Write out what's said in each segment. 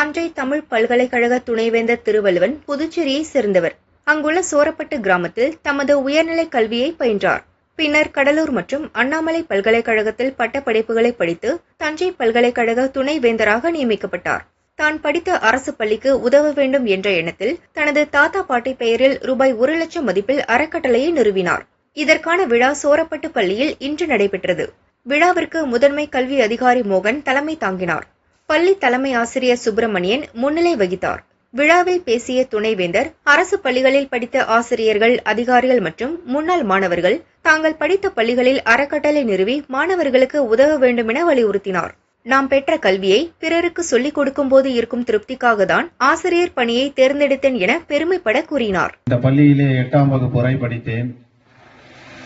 தஞ்சை தமிழ் பல்கலைக்கழக துணைவேந்தர் திருவள்ளுவன் புதுச்சேரியை சேர்ந்தவர். அங்குள்ள சோரப்பட்டு கிராமத்தில் தமது உயர்நிலை கல்வியை பயின்றார். பின்னர் கடலூர் மற்றும் அண்ணாமலை பல்கலைக்கழகத்தில் பட்டப்படிப்புகளை படித்து தஞ்சை பல்கலைக்கழக துணைவேந்தராக நியமிக்கப்பட்டார். தான் படித்த அரசு பள்ளிக்கு உதவ வேண்டும் என்ற எண்ணத்தில் தனது தாத்தா பாட்டி பெயரில் ரூபாய் ஒரு லட்சம் மதிப்பில் அறக்கட்டளையை நிறுவினார். இதற்கான விழா சோரப்பட்டு பள்ளியில் இன்று நடைபெற்றது. விழாவிற்கு முதன்மை கல்வி அதிகாரி மோகன் தலைமை தாங்கினார். பள்ளி தலைமை ஆசிரியர் சுப்பிரமணியன் முன்னிலை வகித்தார். விழாவில் பேசிய துணைவேந்தர் அரசு பள்ளிகளில் படித்த ஆசிரியர்கள் அதிகாரிகள் மற்றும் முன்னாள் மாணவர்கள் தாங்கள் படித்த பள்ளிகளில் அறக்கட்டளை நிறுவி மாணவர்களுக்கு உதவ வேண்டும் என வலியுறுத்தினார். நாம் பெற்ற கல்வியை பிறருக்கு சொல்லிக் கொடுக்கும் போது இருக்கும் திருப்திக்காக தான் ஆசிரியர் பணியை தேர்ந்தெடுத்தேன் என பெருமைப்பட கூறினார். இந்த பள்ளியிலே எட்டாம் வகுப்பு வரை படித்தேன்.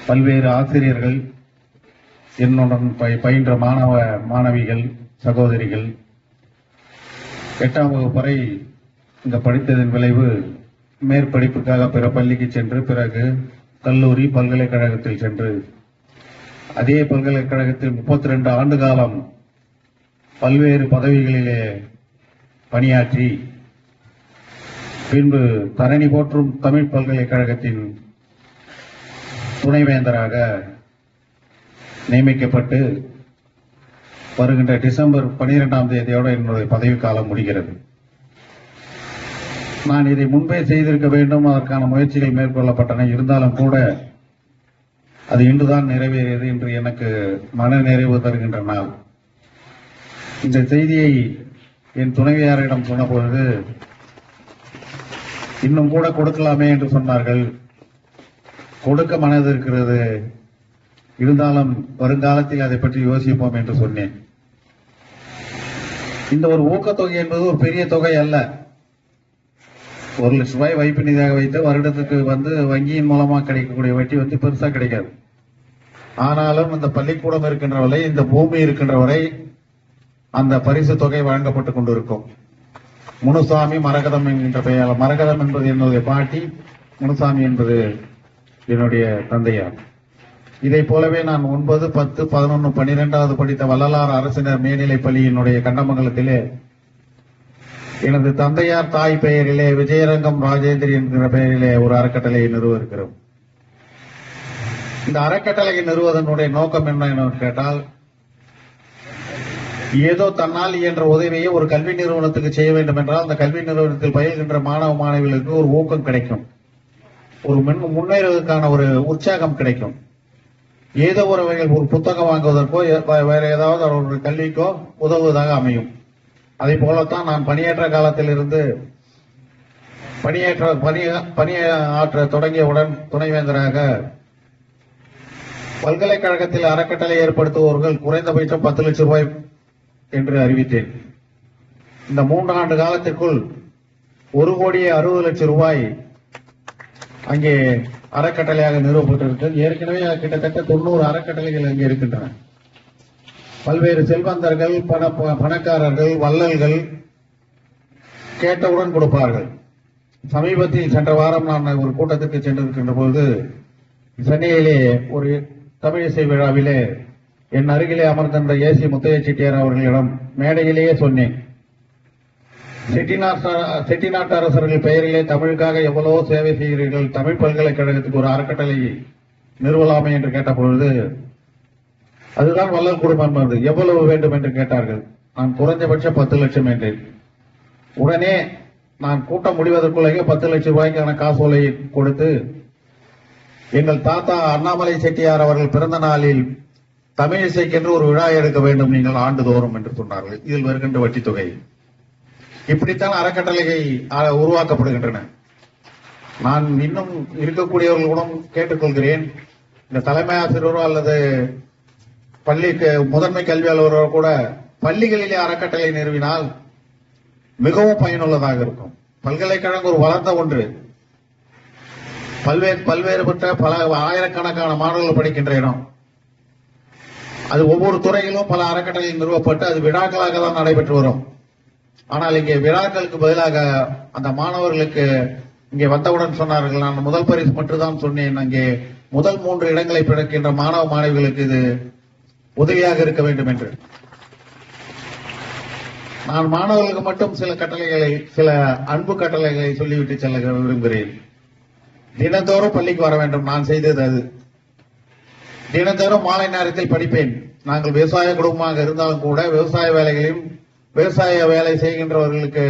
பல்வேறு ஆசிரியர்கள் என்னுடன் பயின்ற மாணவ மாணவிகள் சகோதரிகள் எட்டாம் வகுப்பு வரை இந்த படித்ததன் விளைவு மேற்படிப்புக்காக பிற பள்ளிக்கு சென்று பிறகு கல்லூரி பல்கலைக்கழகத்தில் சென்று. அதே பல்கலைக்கழகத்தில் முப்பத்தி ரெண்டு ஆண்டு காலம் பல்வேறு பதவிகளிலே பணியாற்றி பின்பு தரணி போற்றும் தமிழ் பல்கலைக்கழகத்தின் துணைவேந்தராக நியமிக்கப்பட்டு வருகின்ற டிசம்பர் பனிரெண்டாம் தேதியோடு என்னுடைய பதவிக்காலம் முடிகிறது. நான் இதை முன்பே செய்திருக்க வேண்டும். அதற்கான முயற்சிகள் மேற்கொள்ளப்பட்டன. இருந்தாலும் கூட அது இன்றுதான் நிறைவேறியது என்று எனக்கு மன நிறைவு தருகின்ற நாள். இந்த செய்தியை என் துணைவியாரிடம் சொன்னபொழுது இன்னும் கூட கொடுக்கலாமே என்று சொன்னார்கள். கொடுக்க மனது இருக்கிறது இருந்தாலும் வருங்காலத்தில் அதை பற்றி யோசிப்போம் என்று சொன்னேன். இந்த ஒரு ஊக்கத்தொகை என்பது ஒரு பெரிய தொகை அல்ல. ஒரு லட்சம் ரூபாய் வைப்பு நிதியாக வைத்து வருடத்துக்கு வந்து வங்கியின் மூலமா கிடைக்கக்கூடிய வட்டி வந்து பெருசா கிடைக்காது. ஆனாலும் இந்த பள்ளிக்கூடம் இருக்கின்ற வரை இந்த பூமி இருக்கின்ற வரை அந்த பரிசு தொகை வழங்கப்பட்டு கொண்டிருக்கும். முனுசாமி மரகதம் என்கின்ற பெயர் மரகதம் என்பது என்னுடைய பாட்டி முனுசாமி என்பது என்னுடைய தந்தையார். இதை போலவே நான் ஒன்பது பத்து பதினொன்று பன்னிரெண்டாவது படித்த வள்ளலார் அரசினர் மேல்நிலைப் பள்ளியினுடைய கண்டமங்கலத்திலே எனது தந்தையார் தாய் பெயரிலே விஜயரங்கம் ராஜேந்திரி என்கிற பெயரிலே ஒரு அறக்கட்டளையை நிறுவ இருக்கிறோம் இந்த அறக்கட்டளையை நிறுவதனுடைய நோக்கம் என்ன என கேட்டால் ஏதோ தன்னால் இயன்ற உதவியை ஒரு கல்வி நிறுவனத்துக்கு செய்ய வேண்டும் என்றால் அந்த கல்வி நிறுவனத்தில் பயில்கின்ற மாணவ மாணவிகளுக்கு ஒரு ஊக்கம் கிடைக்கும். ஒரு முன்னேறுவதற்கான ஒரு உற்சாகம் கிடைக்கும். ஏதோ ஒரு வகையில் ஒரு புத்தகம் வாங்குவதற்கோ வேற ஏதாவது ஒரு கல்விக்கோ உதவுவதாக அமையும். அதை போலத்தான் நான் பணியேற்ற காலத்தில் இருந்து பணியேற்ற பணி பணியாற்ற தொடங்கியவுடன் துணைவேந்தராக பல்கலைக்கழகத்தில் அறக்கட்டளை ஏற்படுத்துபவர்கள் குறைந்தபட்சம் பத்து லட்சம் ரூபாய் என்று அறிவித்தேன். இந்த மூன்று ஆண்டு காலத்திற்குள் ஒரு கோடியே அறுபது லட்சம் ரூபாய் அங்கே அறக்கட்டளையாக நிறுவப்பட்டிருக்கிறது. ஏற்கனவே கிட்டத்தட்ட தொண்ணூறு அறக்கட்டளைகள் அங்கே இருக்கின்றன. பல்வேறு செல்வந்தர்கள் பண பணக்காரர்கள் வள்ளல்கள் கேட்டவுடன் கொடுப்பார்கள். சமீபத்தில் சென்ற வாரம் நான் ஒரு கூட்டத்திற்கு சென்றிருக்கின்ற பொழுது சென்னையிலே ஒரு தமிழிசை விழாவிலே என் அருகிலே அமர்ந்திருந்த ஏசி முத்தைய செட்டியார் அவர்களிடம் மேடையிலேயே சொன்னேன். செட்டிநாட்டு செட்டிநாட்டு அரசர்கள் பெயரிலே தமிழுக்காக எவ்வளவோ சேவை செய்கிறீர்கள். தமிழ் பல்கலைக்கழகத்துக்கு ஒரு அறக்கட்டளை நிறுவலாமே என்று கேட்டபொழுது அதுதான் வள்ளல் குடும்பம் எவ்வளவு வேண்டும் என்று கேட்டார்கள். நான் குறைந்தபட்சம் பத்து லட்சம் என்றேன். உடனே நான் கூட்டம் முடிவதற்குள்ளேயே பத்து லட்சம் ரூபாய்க்கான காசோலை கொடுத்து எங்கள் தாத்தா அண்ணாமலை செட்டியார் அவர்கள் பிறந்த நாளில் தமிழிசைக்கென்று ஒரு விழா எடுக்க வேண்டும். நீங்கள் ஆண்டுதோறும் என்று சொன்னார்கள். இதில் வருகின்ற வட்டித் தொகை இப்படித்தான் அறக்கட்டளைகள் உருவாக்கப்படுகின்றன. நான் இன்னும் இருக்கக்கூடியவர்களுடன் கேட்டுக்கொள்கிறேன். இந்த தலைமை ஆசிரியரோ அல்லது பள்ளிக்கு முதன்மை கல்வி அலுவலரோ கூட பள்ளிகளிலே அறக்கட்டளை நிறுவினால் மிகவும் பயனுள்ளதாக இருக்கும். பல்கலைக்கழகம் ஒரு வளர்ந்த ஒன்று. பல்வேறு பல்வேறுபட்ட பல ஆயிரக்கணக்கான மாணவர்கள் படிக்கின்ற இடம். அது ஒவ்வொரு துறையிலும் பல அறக்கட்டளை நிறுவப்பட்டு அது விழாக்களாக தான் நடைபெற்று வரும். ஆனால் இங்கே விழாக்களுக்கு பதிலாக அந்த மாணவர்களுக்கு இங்கே வந்தவுடன் சொன்னார்கள் நான் முதல் பரிசு மட்டும்தான் சொன்னேன். அங்கே முதல் மூன்று இடங்களை பிறக்கின்ற மாணவ மாணவிகளுக்கு இது உதவியாக இருக்க வேண்டும் என்று. நான் மாணவர்களுக்கு மட்டும் சில கட்டளைகளை சில அன்பு கட்டளைகளை சொல்லிவிட்டு செல்ல விரும்புகிறேன். தினந்தோறும் பள்ளிக்கு வர வேண்டும். நான் செய்தது அது. தினந்தோறும் மாலை நேரத்தில் படிப்பேன். நாங்கள் விவசாய குடும்பமாக இருந்தாலும் கூட விவசாய வேலைகளையும் விவசாய வேலை செய்கின்றவர்களுக்கு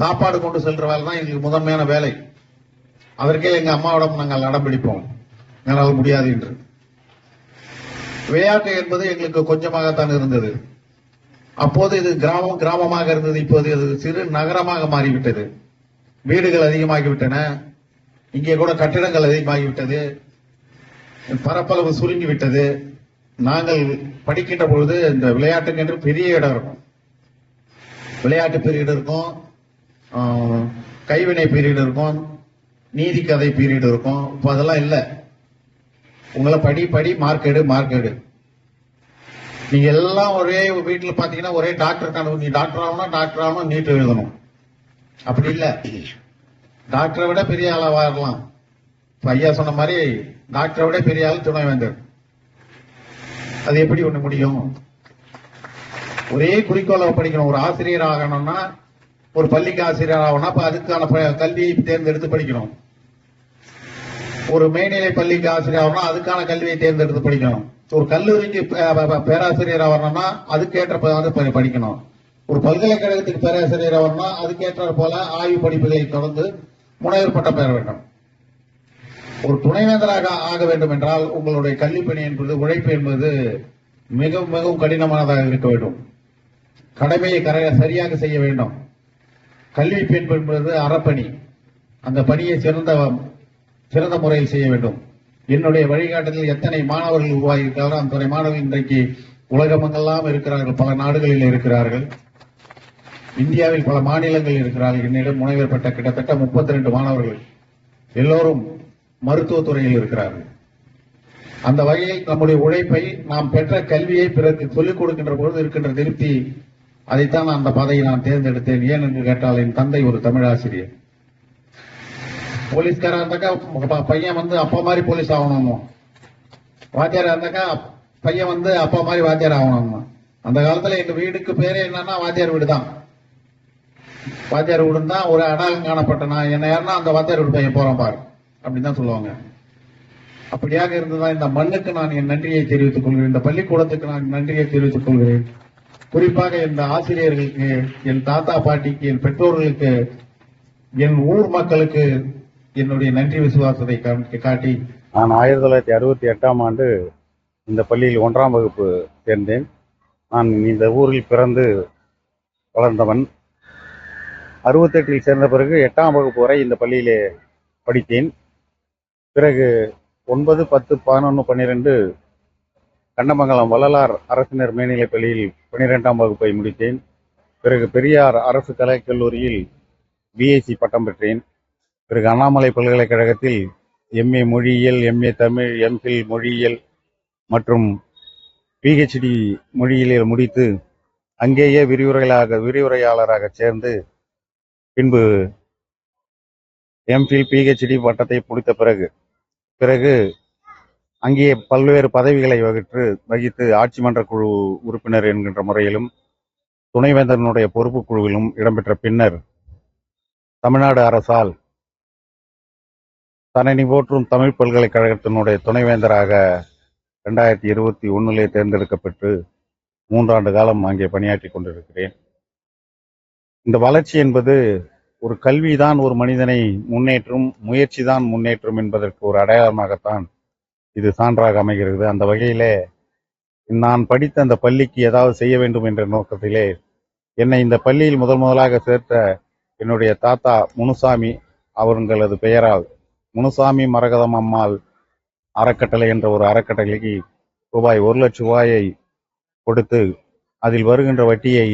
சாப்பாடு கொண்டு செல்ற வேலை தான் எங்களுக்கு முதன்மையான வேலை. அதற்கே எங்க அம்மாவிடம் நாங்கள் நடம்பிடிப்போம் எங்களால் முடியாது என்று. விளையாட்டு என்பது எங்களுக்கு கொஞ்சமாகத்தான் இருந்தது. அப்போது இது கிராமம் கிராமமாக இருந்தது. இப்போது இது சிறு நகரமாக மாறிவிட்டது. வீடுகள் அதிகமாகிவிட்டன. இங்கே கூட கட்டிடங்கள் அதிகமாகிவிட்டது. பரப்பளவு சுருங்கி விட்டது நாங்கள் படிக்கின்ற பொழுது இந்த விளையாட்டுக்கு என்று பெரிய இடம் இருக்கும். விளையாட்டு பீரியட் இருக்கும். ஆஹ், கைவினை பீரியட் இருக்கும். நீதி கதை பீரியட் இருக்கும். இப்போ அதெல்லாம் இல்லை. உங்களை படி படி மார்க் எடு மார்க் எடு. நீங்க எல்லாம் ஒரே வீட்டுல பார்த்தீங்கன்னா ஒரே டாக்டர் கனவு நீ டாக்டர் ஆகணும் டாக்டர் ஆகணும் நீட்டு எழுதணும். அப்படி இல்லை. டாக்டரை விட பெரிய ஆளா வரலாம் இப்ப ஐயா சொன்ன மாதிரி டாக்டரை விட பெரிய ஆள் துணை வேந்தர் அது எப்படி ஒண்ணு முடியும்? ஒரே குறிக்கோளை படிக்கணும் ஒரு ஆசிரியர் ஆகணும்னா ஒரு பள்ளிக்கு ஆசிரியர் ஆகணும்னா அப்ப அதுக்கான கல்வியை தேர்ந்தெடுத்து படிக்கணும். ஒரு மேல்நிலை பள்ளிக்கு ஆசிரியர் ஆகணும்னா அதுக்கான கல்வியை தேர்ந்தெடுத்து படிக்கணும். ஒரு கல்லூரிக்கு பே- பேராசிரியர் ஆகணும்னா அதுக்கேற்ற வந்து ப- படிக்கணும். ஒரு பல்கலைக்கழகத்துக்கு பேராசிரியர் ஆகணும்னா அதுக்கேற்ற போல ஆய்வு படிப்புகளை தொடர்ந்து முனைவர் பட்டம் பெற வேண்டும். ஒரு துணைவேந்தராக ஆக வேண்டும் என்றால் உங்களுடைய கல்வி பணி என்பது உழைப்பு என்பது மிகவும் மிகவும் கடினமானதாக இருக்க வேண்டும். கடமையை கர- சரியாக செய்ய வேண்டும். கல்வி பணி என்பது அறப்பணி. அந்த பணியை சிறந்த சிறந்த முறையில் செய்ய வேண்டும். என்னுடைய வழிகாட்டலில் எத்தனை மாணவர்கள் உருவாகியிருக்கிறார்களோ அத்தனை மாணவர்கள் இன்றைக்கு உலகமெங்கெல்லாம் இருக்கிறார்கள் பல நாடுகளில் இருக்கிறார்கள். இந்தியாவில் பல மாநிலங்கள் இருக்கிறார்கள். என்னிடம் முனைவர் பெற்ற கிட்டத்தட்ட முப்பத்தி ரெண்டு மாணவர்கள் எல்லோரும் மருத்துவத்துறையில் இருக்கிறார்கள். அந்த வகையில் நம்முடைய உழைப்பை நாம் பெற்ற கல்வியை பிறகு சொல்லிக் கொடுக்கின்ற பொழுது இருக்கின்ற திருப்தி அதைத்தான் அந்த பாதையை நான் தேர்ந்தெடுத்தேன். ஏன் என்று கேட்டால் என் தந்தை ஒரு தமிழாசிரியர். போலீஸ்காரா இருந்தாக்கா பையன் வந்து அப்பா மாதிரி போலீஸ் ஆகணும்? வாத்தியாரா இருந்தாக்கா பையன் வந்து அப்பா மாதிரி வாத்தியார் ஆகணும்? அந்த காலத்துல எங்க வீடுக்கு பேரே என்னன்னா வாத்தியார் வீடு தான் வாத்தியார் வீடு தான் ஒரு அடாகம் காணப்பட்டனா நான் என்ன யாருன்னா அந்த வாத்தியார் வீடு பையன் போறான் பாரு. அப்படின்னு தான் சொல்லுவாங்க. அப்படியாக இருந்ததா இந்த மண்ணுக்கு நான் என் நன்றியை தெரிவித்துக் கொள்கிறேன். இந்த பள்ளிக்கூடத்துக்கு நான் நன்றியை தெரிவித்துக் கொள்கிறேன். குறிப்பாக இந்த ஆசிரியர்களுக்கு என் தாத்தா பாட்டிக்கு என் பெற்றோர்களுக்கு என் ஊர் மக்களுக்கு என்னுடைய நன்றி விசுவாசத்தை காட்டி நான் ஆயிரத்தி தொள்ளாயிரத்தி அறுபத்தி எட்டாம் ஆண்டு இந்த பள்ளியில் ஒன்றாம் வகுப்பு சேர்ந்தேன். நான் இந்த ஊரில் பிறந்து வளர்ந்தவன். அறுபத்தெட்டில் சேர்ந்த பிறகு எட்டாம் வகுப்பு வரை இந்த பள்ளியிலே படித்தேன். பிறகு ஒன்பது பத்து பதினொன்று பன்னிரெண்டு கண்டமங்கலம் வள்ளலார் அரசினர் மேல்நிலைப் பள்ளியில் பனிரெண்டாம் வகுப்பை முடித்தேன். பிறகு பெரியார் அரசு கலைக்கல்லூரியில் பிஎஸ்சி பட்டம் பெற்றேன். பிறகு அண்ணாமலை பல்கலைக்கழகத்தில் எம்ஏ மொழியியல் எம்ஏ தமிழ் எம்ஃபில் மொழியியல் மற்றும் பிஹெச்டி மொழியியல் முடித்து அங்கேயே விரிவுரைகளாக விரிவுரையாளராக சேர்ந்து பின்பு எம்ஃபில் பிஹெச்டி பட்டத்தை முடித்த பிறகு பிறகு அங்கே பல்வேறு பதவிகளை வகிற்று வகித்து ஆட்சி மன்ற குழு உறுப்பினர் என்கின்ற முறையிலும் துணைவேந்தனுடைய பொறுப்பு குழுவிலும் இடம்பெற்ற பின்னர் தமிழ்நாடு அரசால் தன்னை போற்றும் தமிழ் பல்கலைக்கழகத்தினுடைய துணைவேந்தராக ரெண்டாயிரத்தி இருபத்தி ஒன்றிலே தேர்ந்தெடுக்கப்பட்டு மூன்றாண்டு காலம் அங்கே பணியாற்றி கொண்டிருக்கிறேன். இந்த வளர்ச்சி என்பது ஒரு கல்விதான் ஒரு மனிதனை முன்னேற்றும் முயற்சி தான் முன்னேற்றும் என்பதற்கு ஒரு அடையாளமாகத்தான் இது சான்றாக அமைகிறது. அந்த வகையிலே நான் படித்த அந்த பள்ளிக்கு ஏதாவது செய்ய வேண்டும் என்ற நோக்கத்திலே என்னை இந்த பள்ளியில் முதல் முதலாக சேர்த்த என்னுடைய தாத்தா முனுசாமி அவர்களது பெயரால் முனுசாமி மரகதம் அம்மாள் அறக்கட்டளை என்ற ஒரு அறக்கட்டளைக்கு ரூபாய் ஒரு லட்ச ரூபாயை கொடுத்து அதில் வருகின்ற வட்டியை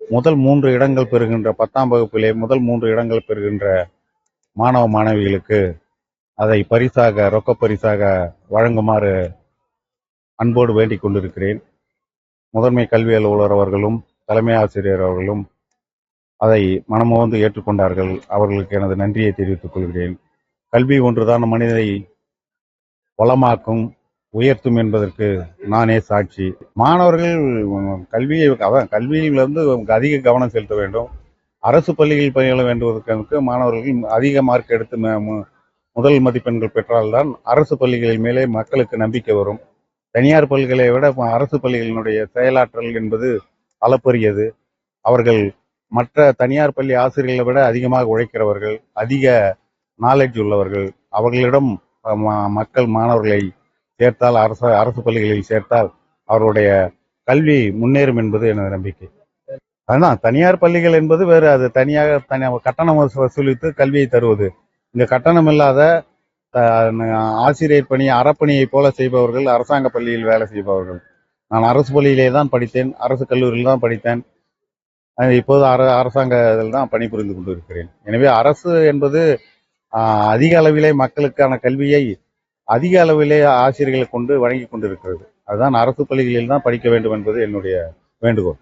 முதல் மூன்று இடங்கள் பெறுகின்ற பத்தாம் வகுப்பிலே முதல் மூன்று இடங்கள் பெறுகின்ற மாணவ மாணவிகளுக்கு அதை பரிசாக ரொக்க பரிசாக வழங்குமாறு அன்போடு வேண்டிக் கொண்டிருக்கிறேன். முதன்மை கல்வி அலுவலர் அவர்களும் தலைமை ஆசிரியர் அவர்களும் அதை மனமோந்து ஏற்றுக்கொண்டார்கள். அவர்களுக்கு எனது நன்றியை தெரிவித்துக் கொள்கிறேன். கல்வி ஒன்றுதான் மனிதனை வளமாக்கும் உயர்த்தும் என்பதற்கு நானே சாட்சி. மாணவர்கள் கல்வியை அதான் கல்வியிலிருந்து அதிக கவனம் செலுத்த வேண்டும். அரசு பள்ளியில் பயில வேண்டுவதற்கு மாணவர்கள் அதிக மார்க் எடுத்து முதல் மதிப்பெண்கள் பெற்றால்தான் அரசு பள்ளிகளின் மேலே மக்களுக்கு நம்பிக்கை வரும். தனியார் பள்ளிகளை விட அரசு பள்ளிகளினுடைய செயலாற்றல் என்பது அளப்பரியது. அவர்கள் மற்ற தனியார் பள்ளி ஆசிரியர்களை விட அதிகமாக உழைக்கிறவர்கள் அதிக நாலேஜ் உள்ளவர்கள். அவர்களிடம் மக்கள் மாணவர்களை சேர்த்தால் அரசு அரசு பள்ளிகளில் சேர்த்தால் அவருடைய கல்வி முன்னேறும் என்பது எனது நம்பிக்கை. அதுதான் தனியார் பள்ளிகள் என்பது வேறு. அது தனியாக தனியாக கட்டணம் வசூலித்து கல்வியை தருவது. இந்த கட்டணம் இல்லாத ஆசிரியர் பணி அறப்பணியை போல செய்பவர்கள் அரசாங்க பள்ளியில் வேலை செய்பவர்கள். நான் அரசு பள்ளியிலே தான் படித்தேன் அரசு கல்லூரியில் தான் படித்தேன். இப்போது அர அரசாங்க இதில் தான் பணிபுரிந்து கொண்டு இருக்கிறேன் எனவே அரசு என்பது அதிக அளவிலே மக்களுக்கான கல்வியை அதிக அளவிலே ஆசிரியர்களை கொண்டு வழங்கி கொண்டிருக்கிறது. அதுதான் அரசு பள்ளிகளில் தான் படிக்க வேண்டும் என்பது என்னுடைய வேண்டுகோள்.